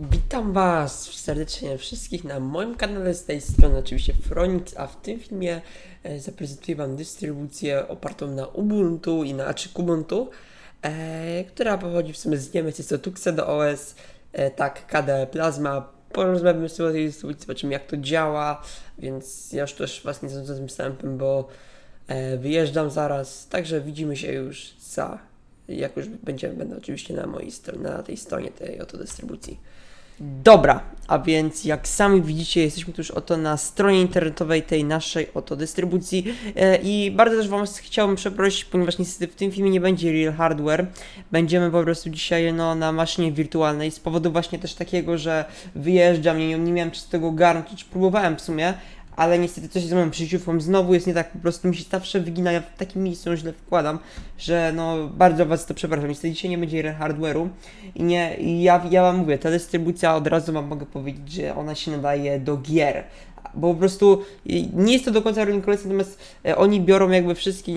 Witam Was serdecznie wszystkich na moim kanale z tej strony oczywiście Fronix, a w tym filmie e, zaprezentuję Wam dystrybucję opartą na Ubuntu i na Kubuntu, e, która pochodzi w sumie z Niemiec, jest to Tuxedo OS, e, tak, KDE Plasma. Porozmawiamy sobie o tej dystrybucji, zobaczymy jak to działa, więc ja już też Was nie zanudzę tym wstępem, bo e, wyjeżdżam zaraz, także widzimy się już za, jak już będziemy, będę oczywiście na mojej stronie, na tej stronie tej oto dystrybucji. Dobra, a więc jak sami widzicie, jesteśmy tu już oto na stronie internetowej tej naszej oto dystrybucji e, i bardzo też Wam chciałbym przeprosić, ponieważ niestety w tym filmie nie będzie real hardware. Będziemy po prostu dzisiaj no, na maszynie wirtualnej z powodu właśnie też takiego, że wyjeżdżam, nie, nie miałem czas tego ogarnąć, próbowałem w sumie, ale niestety coś z moją przyjściówką znowu jest nie tak, po prostu mi się zawsze wygina, ja w takim miejscu źle wkładam, że no bardzo Was to przepraszam, niestety dzisiaj nie będzie hardware'u i nie, i ja, ja Wam mówię, ta dystrybucja od razu Wam mogę powiedzieć, że ona się nadaje do gier, bo po prostu nie jest to do końca rolling kolekcja, natomiast e, oni biorą jakby wszystkie,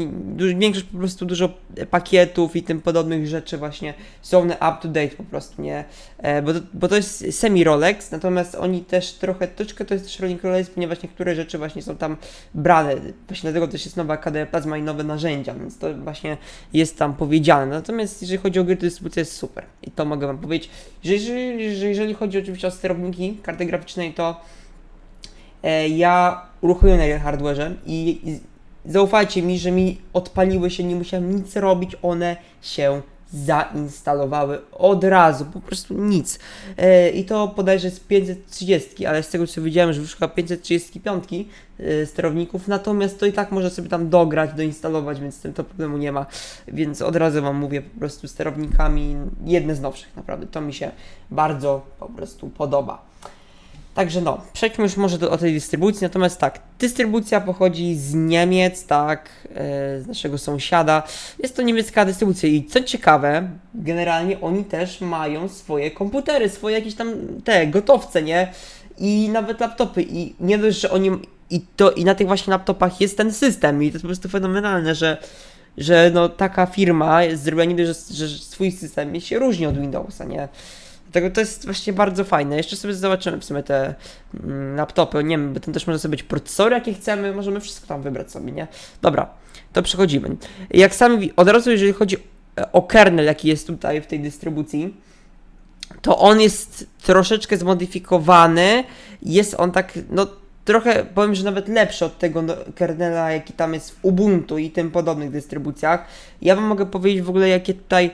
większość po prostu dużo pakietów i tym podobnych rzeczy właśnie są one up to date po prostu, nie? E, bo, to, bo to jest semi-Rolex, natomiast oni też trochę, troszkę to jest też rolling Rolex, ponieważ niektóre rzeczy właśnie są tam brane, właśnie dlatego też jest nowa KDE Plasma i nowe narzędzia, więc to właśnie jest tam powiedziane. Natomiast jeżeli chodzi o gry, to dystrybucja jest super i to mogę Wam powiedzieć. Że jeżeli, że jeżeli chodzi oczywiście o sterowniki karty graficznej, to ja uruchomiłem na hardware'ze i, i zaufajcie mi, że mi odpaliły się, nie musiałem nic robić, one się zainstalowały od razu, po prostu nic. E, I to bodajże z 530, ale z tego co widziałem, że wyszła 535 e, sterowników, natomiast to i tak można sobie tam dograć, doinstalować, więc z tym to problemu nie ma. Więc od razu Wam mówię, po prostu sterownikami, jedne z nowszych naprawdę, to mi się bardzo po prostu podoba. Także no, przejdźmy już może do o tej dystrybucji. Natomiast tak, dystrybucja pochodzi z Niemiec, tak, e, z naszego sąsiada. Jest to niemiecka dystrybucja i co ciekawe, generalnie oni też mają swoje komputery, swoje jakieś tam te gotowce, nie? I nawet laptopy. I nie dość, że oni. I, to, I na tych właśnie laptopach jest ten system, i to jest po prostu fenomenalne, że że no, taka firma zrobiła nie dość, że, że swój system się różni od Windowsa, nie? Dlatego to jest właśnie bardzo fajne. Jeszcze sobie zobaczymy w sumie te mm, laptopy. Nie wiem, bo tam też może sobie być procesory, jakie chcemy. Możemy wszystko tam wybrać sobie, nie? Dobra, to przechodzimy. Jak sami od razu, jeżeli chodzi e, o kernel, jaki jest tutaj w tej dystrybucji, to on jest troszeczkę zmodyfikowany. Jest on tak, no trochę powiem, że nawet lepszy od tego no, kernela, jaki tam jest w Ubuntu i tym podobnych dystrybucjach. Ja Wam mogę powiedzieć w ogóle, jakie tutaj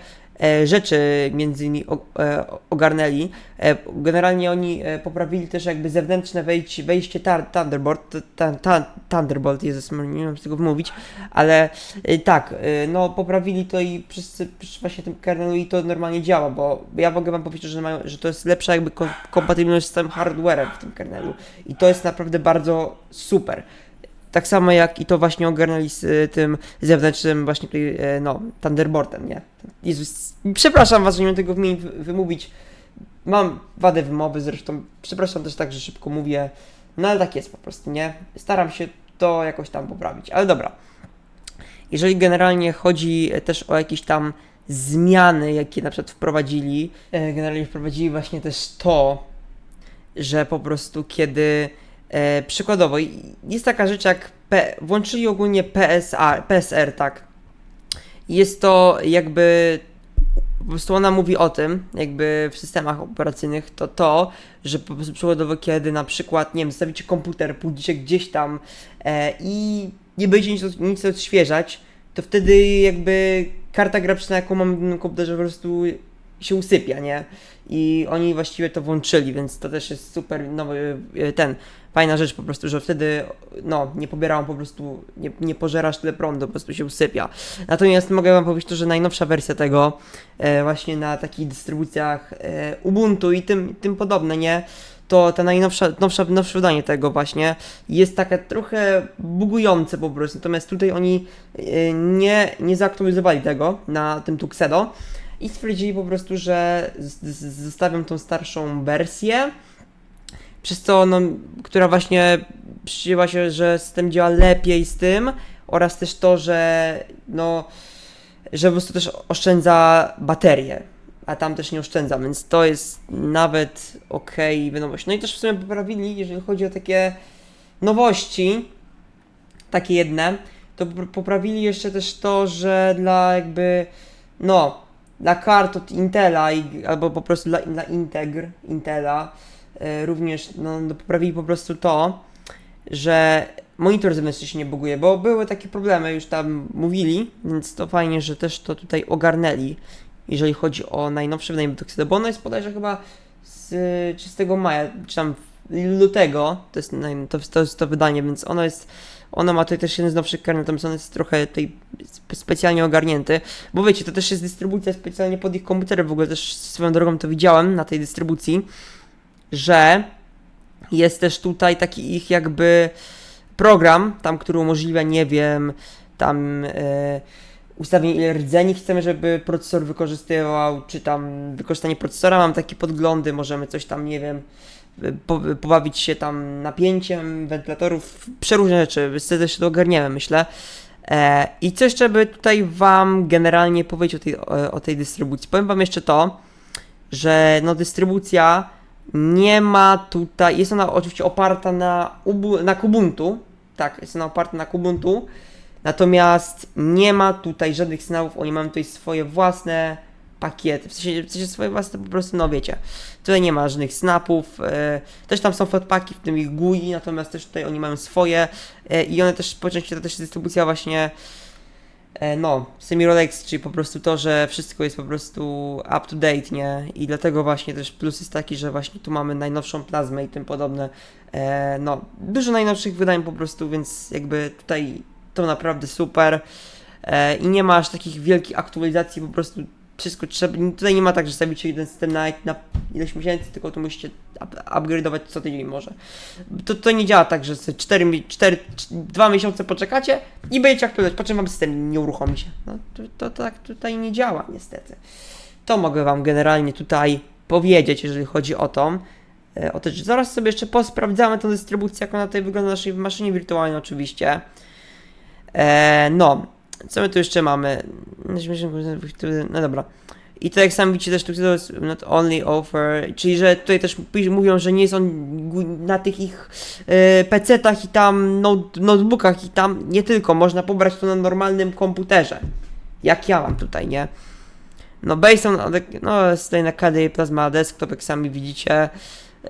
rzeczy między innymi e, ogarnęli. E, generalnie oni e, poprawili też jakby zewnętrzne wejście, Thunderbolt, Thunderbolt, Jezus, nie wiem z tego wymówić, ale e, tak, e, no poprawili to i przez właśnie tym kernelu i to normalnie działa, bo ja mogę wam powiedzieć, że, mają, że to jest lepsza jakby ko- kompatybilność z całym hardwarem w tym kernelu i to jest naprawdę bardzo super. Tak samo jak i to właśnie ogarnęli z y, tym zewnętrznym właśnie tutaj, e, no, Thunderboltem, nie? Jezus, przepraszam was, że nie wiem tego wy- wymówić. Mam wadę wymowy zresztą, przepraszam też tak, że szybko mówię, no ale tak jest po prostu, nie? Staram się to jakoś tam poprawić, ale dobra. Jeżeli generalnie chodzi e, też o jakieś tam zmiany, jakie na przykład wprowadzili, e, generalnie wprowadzili właśnie też to, że po prostu kiedy e, przykładowo jest taka rzecz jak P, włączyli ogólnie PSR, PSR, tak. Jest to jakby po prostu ona mówi o tym, jakby w systemach operacyjnych, to to, że po prostu przykładowo kiedy na przykład, nie wiem, zostawicie komputer, pójdziecie gdzieś tam e, i nie będziecie nic, nic odświeżać, to wtedy jakby karta graficzna, jaką mamy na komputerze, po prostu się usypia, nie? I oni właściwie to włączyli, więc to też jest super nowy, e, ten, fajna rzecz po prostu, że wtedy, no, nie pobierałam po prostu, nie, nie pożerasz tyle prądu, po prostu się usypia. Natomiast mogę wam powiedzieć to, że najnowsza wersja tego, e, właśnie na takich dystrybucjach e, Ubuntu i tym, tym podobne, nie? To ta najnowsza, nowsza, nowsze wydanie tego właśnie jest takie trochę bugujące po prostu. Natomiast tutaj oni e, nie, nie zaktualizowali tego na tym Tuxedo i stwierdzili po prostu, że z- z- zostawią tą starszą wersję, przez co, no, która właśnie przyjęła się, że system działa lepiej z tym oraz też to, że no, że po prostu też oszczędza baterię. a tam też nie oszczędza, więc to jest nawet ok, wiadomość. No i też w sumie poprawili, jeżeli chodzi o takie nowości, takie jedne, to pop- poprawili jeszcze też to, że dla jakby, no, dla kart od Intela i, albo po prostu dla, dla Integr, Intela, e, również no, no, poprawili po prostu to, że monitor zewnętrzny się nie buguje, bo były takie problemy, już tam mówili, więc to fajnie, że też to tutaj ogarnęli, jeżeli chodzi o najnowsze wydanie Botoxida, bo ono jest bodajże chyba z y, 30 maja, czy tam lutego, to jest, to, to jest to wydanie, więc ono jest, ono ma tutaj też jeden z nowszych kernel, natomiast on jest trochę spe- specjalnie ogarnięty, bo wiecie, to też jest dystrybucja specjalnie pod ich komputery, w ogóle też swoją drogą to widziałem na tej dystrybucji, że jest też tutaj taki ich jakby program, tam, który umożliwia, nie wiem, tam e, ustawienie ile rdzeni chcemy, żeby procesor wykorzystywał, czy tam wykorzystanie procesora, mam takie podglądy, możemy coś tam, nie wiem, po, pobawić się tam napięciem wentylatorów, przeróżne rzeczy, wtedy się to ogarniemy, myślę. E, I co jeszcze by tutaj Wam generalnie powiedzieć o tej, o, tej dystrybucji? Powiem Wam jeszcze to, że no dystrybucja nie ma tutaj, jest ona oczywiście oparta na, na Kubuntu, tak, jest ona oparta na Kubuntu, natomiast nie ma tutaj żadnych sygnałów, oni mają tutaj swoje własne pakiety, w sensie, w sensie swoje własne po prostu, no wiecie, tutaj nie ma żadnych snapów, e, też tam są fotpaki, w tym ich GUI, natomiast też tutaj oni mają swoje e, i one też po części to też jest dystrybucja właśnie e, no, semi-Rolex, czyli po prostu to, że wszystko jest po prostu up to date, nie? I dlatego właśnie też plus jest taki, że właśnie tu mamy najnowszą plazmę i tym podobne. E, no, dużo najnowszych wydań po prostu, więc jakby tutaj to naprawdę super. E, I nie ma aż takich wielkich aktualizacji, po prostu wszystko trzeba. Tutaj nie ma tak, że stawicie jeden system na, na ileś miesięcy, tylko tu musicie up, upgrade'ować co tydzień może. To, to nie działa tak, że 4, 4, 2 miesiące poczekacie i będziecie aktualizować, po czym wam system nie uruchomi się. No, to, to tak tutaj nie działa niestety. To mogę wam generalnie tutaj powiedzieć, jeżeli chodzi o tą. e, O to, zaraz sobie jeszcze posprawdzamy tą dystrybucję, jak ona tutaj wygląda na naszej maszynie wirtualnej oczywiście. E, no, co my tu jeszcze mamy? No dobra. I tak jak sami widzicie też to jest not only offer, czyli że tutaj też mówią, że nie jest on na tych ich e, PC-tach i tam note, notebookach i tam nie tylko, można pobrać to na normalnym komputerze. Jak ja mam tutaj, nie? No based on, no jest tutaj na KDE Plasma Desktop, jak sami widzicie.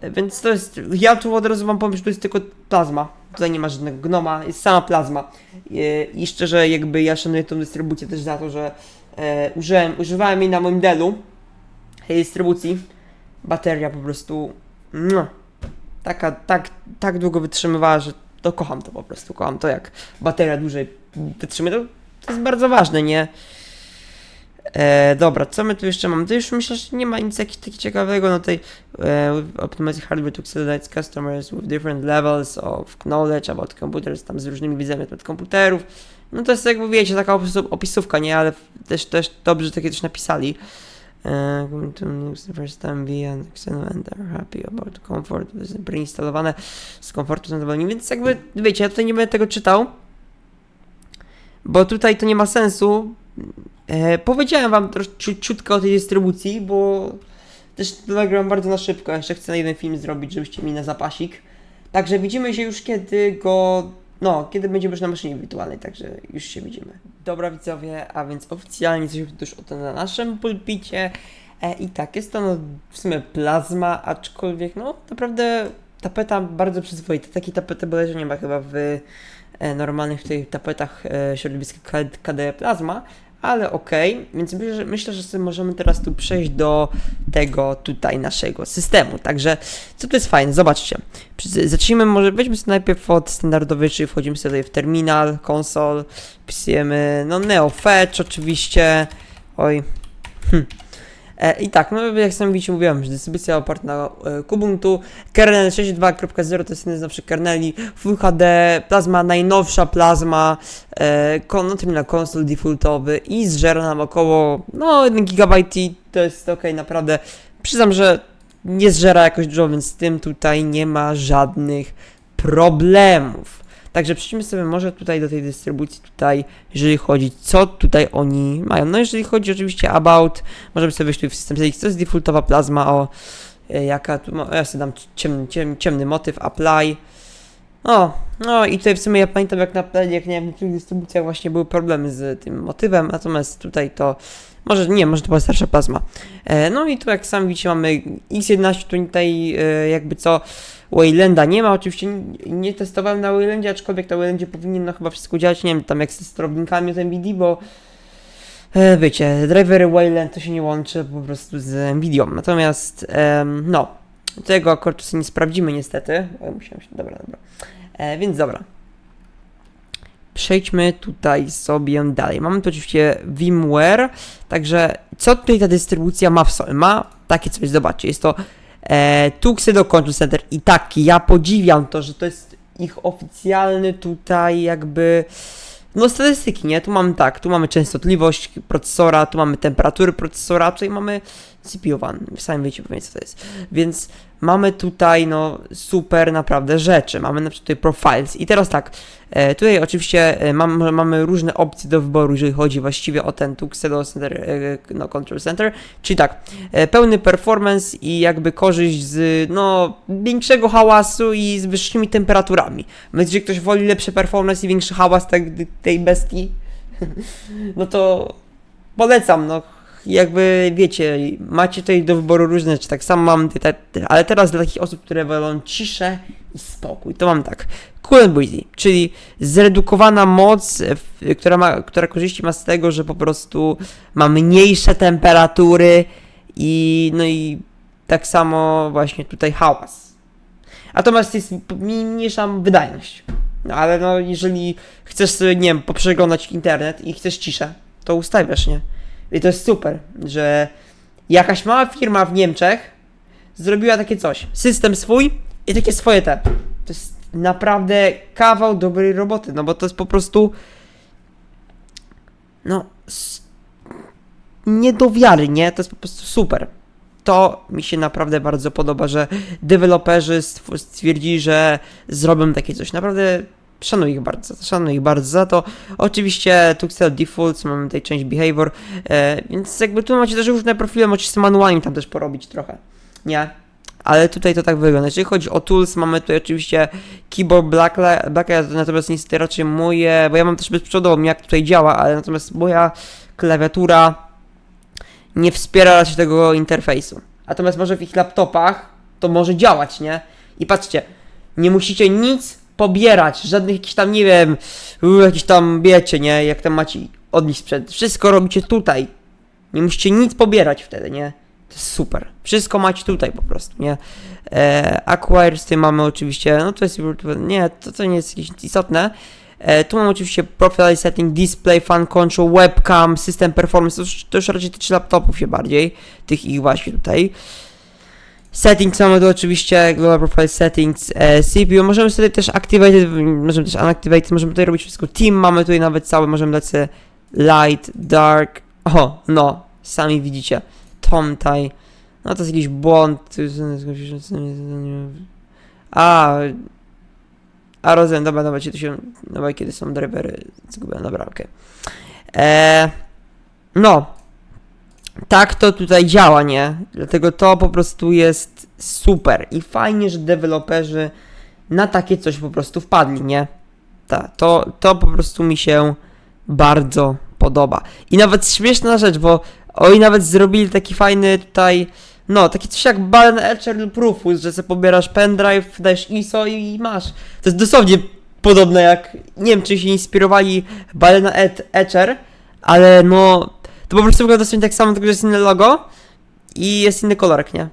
E, Więc to jest, ja tu od razu wam powiem, że to jest tylko plazma. Tutaj nie ma żadnego gnoma, jest sama plazma. E, I szczerze jakby ja szanuję tą dystrybucję też za to, że e, użyłem, używałem jej na moim Dellu, tej dystrybucji. Bateria po prostu, no, taka, tak, tak długo wytrzymywała, że to kocham to po prostu, kocham to jak bateria dłużej wytrzymuje, to, to jest bardzo ważne, nie? E, dobra, co my tu jeszcze mamy? To już myślę, że nie ma nic takiego taki ciekawego. No tutaj e, optimize hardware to accelerate customers with different levels of knowledge about computers, tam z różnymi na temat komputerów. No to jest jakby wiecie, taka opisówka, nie? Ale też, też dobrze, że takie też napisali. E, going to the first time be and are happy about comfort, to jest preinstalowane z komfortu zadowoleni, więc jakby wiecie, ja tutaj nie będę tego czytał, bo tutaj to nie ma sensu, E, powiedziałem wam trosz, ciu, ciutko o tej dystrybucji, bo też to bardzo na szybko. Jeszcze chcę na jeden film zrobić, żebyście mieli na zapasik. Także widzimy się już kiedy go. No, kiedy będziemy już na maszynie wirtualnej, także już się widzimy. Dobra widzowie, a więc oficjalnie jesteśmy już oto na naszym pulpicie. E, I tak, jest to no, w sumie plazma, aczkolwiek no naprawdę tapeta bardzo przyzwoita. Takiej tapety bodajże nie ma chyba w e, normalnych tutaj tapetach e, środowiska K- KDE Plasma ale okej, więc myślę, że, sobie możemy teraz tu przejść do tego tutaj naszego systemu. Także, co tu jest fajne, zobaczcie. Zacznijmy może, weźmy sobie najpierw od standardowej, czyli wchodzimy sobie w terminal, konsol, wpisujemy, no Neo Fetch oczywiście, oj, hm. E, I tak, no jak sami widzicie, mówiłem, że dystrybucja oparta na e, Kubuntu, kernel 6.2.0 to jest jeden z nowszych kerneli, Full HD, plazma, najnowsza plazma, e, no, terminal konsol defaultowy i zżera nam około, no 1 GB i to jest ok, naprawdę. Przyznam, że nie zżera jakoś dużo, więc z tym tutaj nie ma żadnych problemów. Także przejdźmy sobie może tutaj do tej dystrybucji tutaj, jeżeli chodzi, co tutaj oni mają. No jeżeli chodzi oczywiście about, możemy sobie wejść w system settings, to jest defaultowa plazma, o, e, jaka tu, ja sobie dam ciemny, ciemny, ciemny motyw, apply. O, no i tutaj w sumie ja pamiętam jak na jak nie wiem, w niektórych dystrybucjach właśnie były problemy z tym motywem, natomiast tutaj to może nie, może to była starsza plazma. E, no i tu jak sami widzicie mamy X11, tu tutaj e, jakby co Waylanda nie ma, oczywiście nie, testowałem na Waylandzie, aczkolwiek na Waylandzie powinien no chyba wszystko działać, nie wiem, tam jak ze sterownikami od NVIDIA, bo e, wiecie, driver Wayland to się nie łączy po prostu z NVIDIą, natomiast no, tego akurat nie sprawdzimy niestety, musiałem się, dobra, dobra, więc dobra. Przejdźmy tutaj sobie dalej. Mamy tu oczywiście VMware, także co tutaj ta dystrybucja ma w sobie? Ma takie coś, zobaczcie, jest to e, Tuxedo Control Center i tak, ja podziwiam to, że to jest ich oficjalny tutaj jakby no statystyki, nie? Tu mamy tak, tu mamy częstotliwość procesora, tu mamy temperatury procesora, tutaj mamy CPU one, sami wiecie pewnie co to jest. Więc mamy tutaj no super naprawdę rzeczy, mamy na przykład tutaj profiles. I teraz tak, e, tutaj oczywiście e, mam, mamy różne opcje do wyboru, jeżeli chodzi właściwie o ten Tuxedo Center, e, no Control Center, czyli tak, pełny performance i jakby korzyść z no większego hałasu i z wyższymi temperaturami. Więc jeżeli ktoś woli lepszy performance i większy hałas tej bestii, no to polecam, no jakby wiecie, macie tutaj do wyboru różne rzeczy, tak samo mam, te, te, ale teraz dla takich osób, które wolą ciszę i spokój, to mam tak, Cool and Breezy, czyli zredukowana moc, e, która, ma, która korzyści ma z tego, że po prostu ma mniejsze temperatury i no i tak samo właśnie tutaj hałas. Natomiast jest mniejsza wydajność. No ale no jeżeli chcesz sobie, nie wiem, poprzeglądać internet i chcesz ciszę, to ustawiasz, nie? I to jest super, że jakaś mała firma w Niemczech zrobiła takie coś. System swój i takie swoje te. To jest naprawdę kawał dobrej roboty, no bo to jest po prostu no nie do wiary, nie? To jest po prostu super. To mi się naprawdę bardzo podoba, że deweloperzy stw- stwierdzili, że zrobią takie coś. Naprawdę szanuję ich bardzo, szanuję ich bardzo za to. Oczywiście Tuxedo Defaults, mamy tutaj część Behavior, e, więc jakby tu macie też różne profile, możecie sobie manualnie tam też porobić trochę, nie? Ale tutaj to tak wygląda. Jeżeli chodzi o tools, mamy tutaj oczywiście keyboard Blacklight, Blacklight natomiast niestety raczej moje, bo ja mam też bezprzewodową, jak tutaj działa, ale natomiast moja klawiatura nie wspiera raczej tego interfejsu. Natomiast może w ich laptopach to może działać, nie? I patrzcie, nie musicie nic pobierać, żadnych jakichś tam, nie wiem, jakiś tam, wiecie, nie, jak tam macie od nich sprzęt. Wszystko robicie tutaj. Nie musicie nic pobierać wtedy, nie? To jest super. Wszystko macie tutaj po prostu, nie? E, Acquire z tym mamy oczywiście, no to jest, nie, to, to nie jest jakieś istotne. E, tu mam oczywiście profile setting, display, fan control, webcam, system performance, to to już raczej tyczy laptopów się bardziej, tych ich właśnie tutaj. Settings mamy tu oczywiście Global Profile Settings, e, CPU, możemy sobie też activate, możemy też unactivate, możemy tutaj robić wszystko. Team mamy tutaj nawet cały, możemy dać sobie light, dark, o, no, sami widzicie, tom taj, no to jest jakiś błąd, a, a rozumiem, dobra, dobra, ci to się, dobra, kiedy są drivery, zgubiłem, dobra, okej. Eee, no, tak to tutaj działa, nie? Dlatego to po prostu jest super i fajnie, że deweloperzy na takie coś po prostu wpadli, nie? Tak, to, to po prostu mi się bardzo podoba. I nawet śmieszna rzecz, bo oni nawet zrobili taki fajny tutaj, no, taki coś jak Balen Etcher lub Rufus, że sobie pobierasz pendrive, dajesz ISO i masz. To jest dosłownie podobne jak, nie wiem czy się inspirowali Balena Et- Etcher, ale no, to po prostu wygląda dosłownie tak samo, tylko że jest inne logo i jest inny kolorek, nie?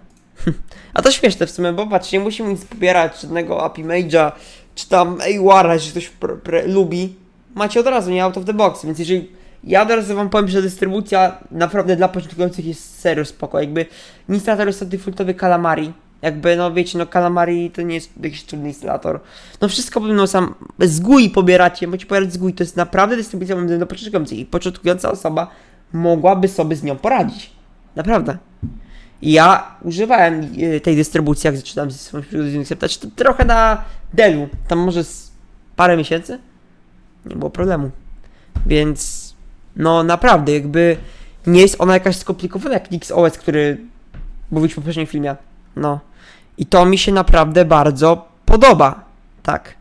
A to śmieszne w sumie, bo patrzcie, nie musimy nic pobierać, żadnego API Mage'a, czy tam AUR, jeśli ktoś lubi. Macie od razu, nie out of the box, więc jeżeli ja od razu wam powiem, że dystrybucja naprawdę dla początkujących jest serio spoko, jakby instalator jest to defaultowy Calamari, jakby no wiecie, no Calamari to nie jest jakiś trudny instalator. No wszystko powinno sam, z GUI pobieracie, możecie pobierać z GUI, to jest naprawdę dystrybucja dla początkujących i początkująca osoba mogłaby sobie z nią poradzić. Naprawdę. I Ja używałem y, tej dystrybucji, jak zaczynałem ze swoją przygodę z Unixem, to trochę na Dellu, tam może z parę miesięcy, nie było problemu. Więc no naprawdę, jakby nie jest ona jakaś skomplikowana jak NixOS, który mówiliśmy w poprzednim filmie. No. I to mi się naprawdę bardzo podoba. Tak.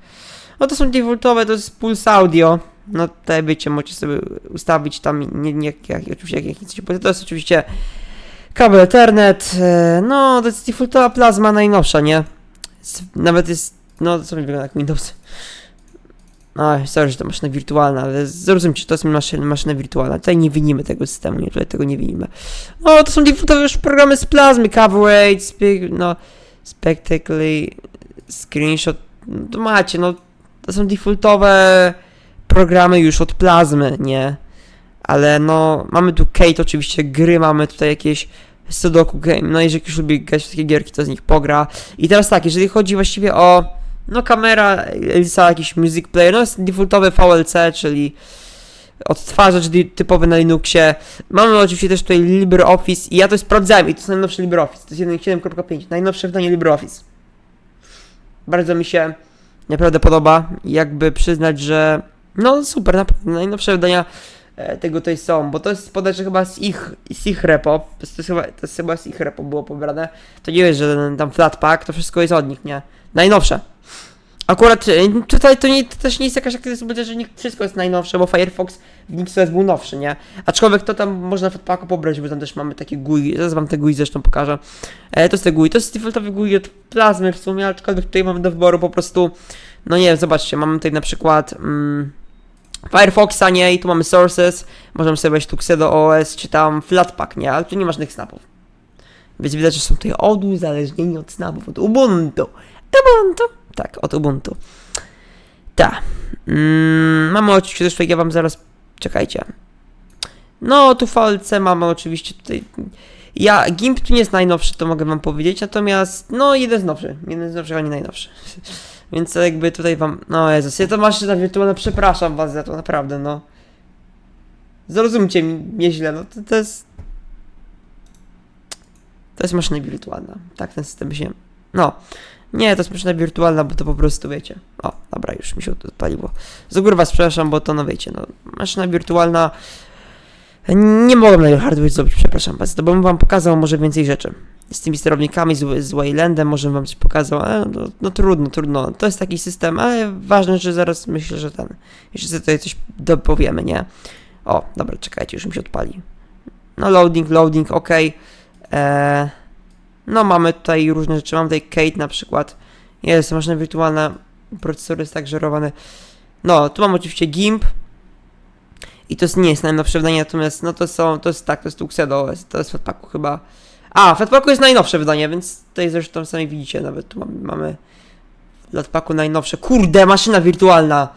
No to są defaultowe, to jest Pulse Audio. No tutaj wiecie, możecie sobie ustawić tam, nie, nie, jak, oczywiście jak, jak chcecie, to jest oczywiście kabel Ethernet, e, no to jest defaultowa plazma najnowsza, nie? Nawet jest, no to sobie wygląda jak Windows. Oj, sorry, że to maszyna wirtualna, ale zrozumcie, to jest maszyna, maszyna wirtualna. Tutaj nie winimy tego systemu, nie, tutaj tego nie winimy. No, to są defaultowe już programy z plazmy, Coverage, spe- no, Spectacly, Screenshot, no, to macie, no, to są defaultowe programy już od plazmy, nie? Ale no, mamy tu Kate oczywiście, gry, mamy tutaj jakieś Sudoku Game, no jeżeli ktoś lubi grać w takie gierki, to z nich pogra. I teraz tak, jeżeli chodzi właściwie o, no kamera, Elisa, jakiś music player, no jest defaultowy VLC, czyli odtwarzacz typowy na Linuxie. Mamy oczywiście też tutaj LibreOffice i ja to sprawdzałem i to jest najnowszy LibreOffice, to jest 1.7.5, najnowsze wydanie LibreOffice. Bardzo mi się naprawdę podoba, jakby przyznać, że no super, naprawdę, najnowsze wydania e, tego tutaj są, bo to jest podejrzewam chyba z ich, z ich repo, to jest, chyba, to jest chyba z ich repo było pobrane, to nie jest, że ten tam Flatpak, to wszystko jest od nich, nie? Najnowsze. Akurat e, tutaj to, nie, to też nie jest jakaś akcja, że nie wszystko jest najnowsze, bo Firefox w NixOS był nowszy, nie? Aczkolwiek to tam można w Flatpaku pobrać, bo tam też mamy takie GUI, zaraz wam te GUI zresztą pokażę. E, to jest te GUI, to jest defaultowy GUI od plazmy w sumie, aczkolwiek tutaj mamy do wyboru po prostu, no nie wiem, zobaczcie, mamy tutaj na przykład... Mm, Firefoxa, nie? I tu mamy sources, możemy sobie wejść Tuxedo OS, czy tam Flatpak, nie? Ale tu nie ma żadnych snapów. Więc widać, że są tutaj oduzależnieni od snapów, od Ubuntu. Ubuntu? Tak, od Ubuntu. Tak. Mm, mamy oczywiście też, ja wam zaraz, czekajcie. No, tu VLC mamy oczywiście tutaj... Ja, GIMP tu nie jest najnowszy, to mogę wam powiedzieć, natomiast, no, jeden z nowszy. Jeden z nowszych, a nie najnowszy. Więc jakby tutaj wam. No Jezus, ja to maszyna wirtualna, przepraszam was za to, naprawdę, no. Zrozumcie mnie źle, no to, to jest. To jest maszyna wirtualna. Tak, ten system się. No. Nie, to jest maszyna wirtualna, bo to po prostu wiecie. O, dobra, już mi się odpaliło. Z góry was przepraszam, bo to no wiecie, no. Maszyna wirtualna. Nie mogłem na hardware zrobić, przepraszam was, to bym wam pokazał może więcej rzeczy z tymi sterownikami, z, z Waylandem, może wam coś pokazał, ale no, no trudno, trudno. To jest taki system, ale ważne, że zaraz myślę, że ten, jeszcze tutaj coś dopowiemy, nie? O, dobra, czekajcie, już mi się odpali. No loading, loading, ok. Eee, no mamy tutaj różne rzeczy, mam tutaj Kate na przykład. Jest maszyna wirtualna, procesor jest tak żerowany. No, tu mam oczywiście GIMP. I to jest, nie jest najnowsze wydanie, natomiast no to są, to jest tak, to jest Tuxedo OS, to jest Fatpaku chyba a, w Flatpaku jest najnowsze wydanie, więc tutaj zresztą sami widzicie, nawet tu mamy, mamy najnowsze. Kurde, maszyna wirtualna!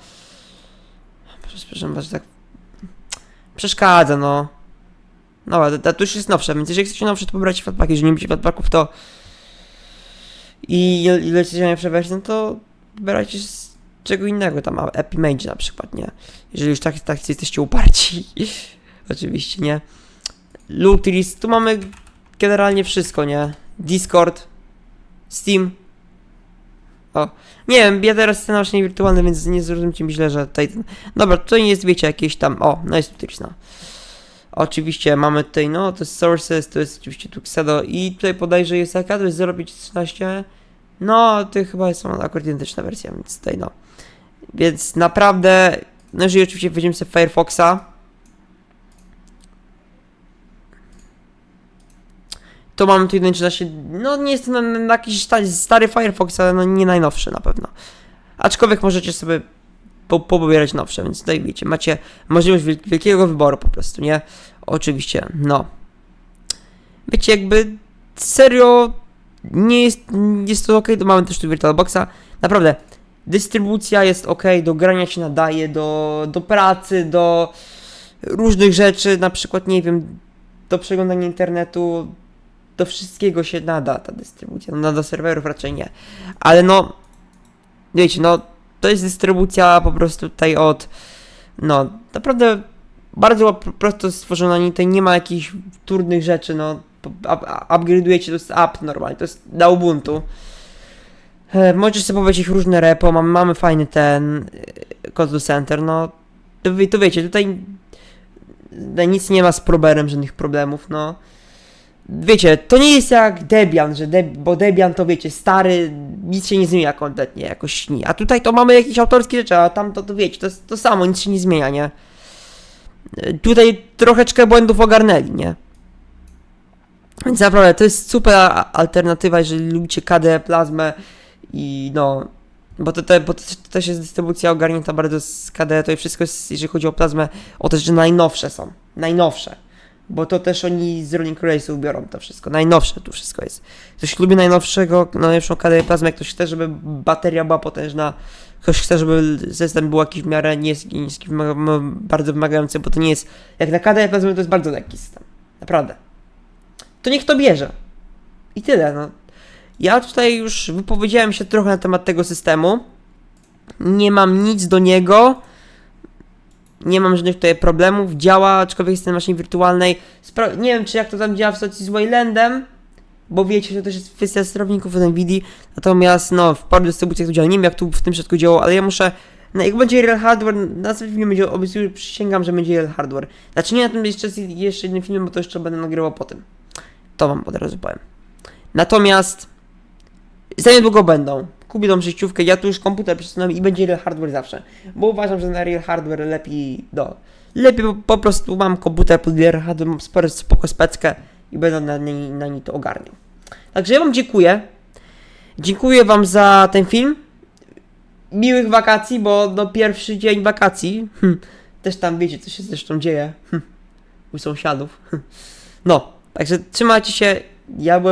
Przepraszam was, tak przeszkadza, no. No, ale to, już jest nowsze, więc jeżeli chcecie nowsze, to pobrać Flatpaki. Jeżeli nie macie Flatpaków, to i i lecicie najnowsze wersje, no to wybierajcie czego innego, tam Epimage na przykład, nie? Jeżeli już tak, tak jesteście uparci. Oczywiście, nie? Lutris, tu mamy generalnie wszystko, nie? Discord, Steam. O, nie wiem, ja teraz jestem właśnie wirtualny, więc nie zrozumcie mi źle, że tutaj... Dobra, tutaj nie jest, wiecie, jakieś tam... O, no jest tutaj, no. Oczywiście mamy tutaj, no, to jest Sources, to jest oczywiście Tuxedo i tutaj podajże jest jaka, to jest 0.513. No, to chyba są akurat identyczna wersja, więc tutaj, no. Więc naprawdę, no jeżeli oczywiście wejdziemy sobie Firefoxa, to mamy tu 1.13, no nie jest to na, na jakiś sta- stary Firefox, ale no nie najnowszy na pewno. Aczkolwiek możecie sobie po, pobierać nowsze, więc tutaj wiecie, macie możliwość wiel- wielkiego wyboru po prostu, nie? Oczywiście, no. Wiecie, jakby serio nie jest, jest to ok, to mamy też tu VirtualBoxa, naprawdę, dystrybucja jest ok, do grania się nadaje, do, do pracy, do różnych rzeczy, na przykład, nie wiem, do przeglądania internetu, do wszystkiego się nada ta dystrybucja. No do serwerów raczej nie. Ale no, wiecie, no to jest dystrybucja po prostu tutaj od, no naprawdę bardzo po prostu stworzona, tutaj nie ma jakichś trudnych rzeczy, no up- upgrade'ujecie, to jest app normalnie, to jest na Ubuntu. E, możesz sobie powiedzieć różne repo, mamy, mamy fajny ten e, Center, no to, wie- to wiecie, tutaj nic nie ma z proberem, żadnych problemów, no. Wiecie, to nie jest jak Debian, że bo Debian to wiecie, stary, nic się nie zmienia kompletnie, jakoś śni. A tutaj to mamy jakieś autorskie rzeczy, a tam to, to wiecie, to, jest to samo, nic się nie zmienia, nie? E, Tutaj troszeczkę błędów ogarnęli, nie? Więc naprawdę to jest super alternatywa, jeżeli lubicie KDE Plasmę i no, bo to, te, bo to, to też jest dystrybucja ogarnięta bardzo z KDE, to i wszystko jest, jeżeli chodzi o Plasmę, o też, że najnowsze są, najnowsze. Bo to też oni z Rolling Race'u biorą to wszystko, najnowsze tu wszystko jest. Ktoś lubi najnowszego, najnowszą KDE Plasmę, ktoś chce, żeby bateria była potężna, ktoś chce, żeby system był jakiś w miarę niski, niski bardzo wymagający, bo to nie jest, jak na KDE Plasmę to jest bardzo lekki system, naprawdę. To niech to bierze. I tyle, no. Ja tutaj już wypowiedziałem się trochę na temat tego systemu. Nie mam nic do niego. Nie mam żadnych tutaj problemów. Działa, aczkolwiek jest na maszynie wirtualnej. Spra- nie wiem, czy jak to tam działa w stacji z Waylandem, bo wiecie, że to też jest kwestia sterowników od NVIDII. Natomiast, no, w paru dystrybucjach to działa. Nie wiem, jak tu w tym przypadku działało, ale ja muszę. No, jak będzie real hardware, na następnym filmie będzie, obiecuję, przysięgam, że będzie real hardware. Znaczy, nie na tym jeszcze, jeszcze jednym filmie, bo to jeszcze będę nagrywał po tym. To wam od razu powiem. Natomiast za niedługo będą. Kupię tą przejściówkę, ja tu już komputer przesunąłem i będzie real hardware zawsze. Bo uważam, że na real hardware lepiej, no, lepiej po, prostu mam komputer pod real hardware, mam sporo, spoko speckę i będę na, na, na niej to ogarniał. Także ja wam dziękuję. Dziękuję wam za ten film. Miłych wakacji, bo no pierwszy dzień wakacji. Hm, też tam wiecie, co się zresztą dzieje. Hm, u sąsiadów. No, także trzymajcie się. Ja byłem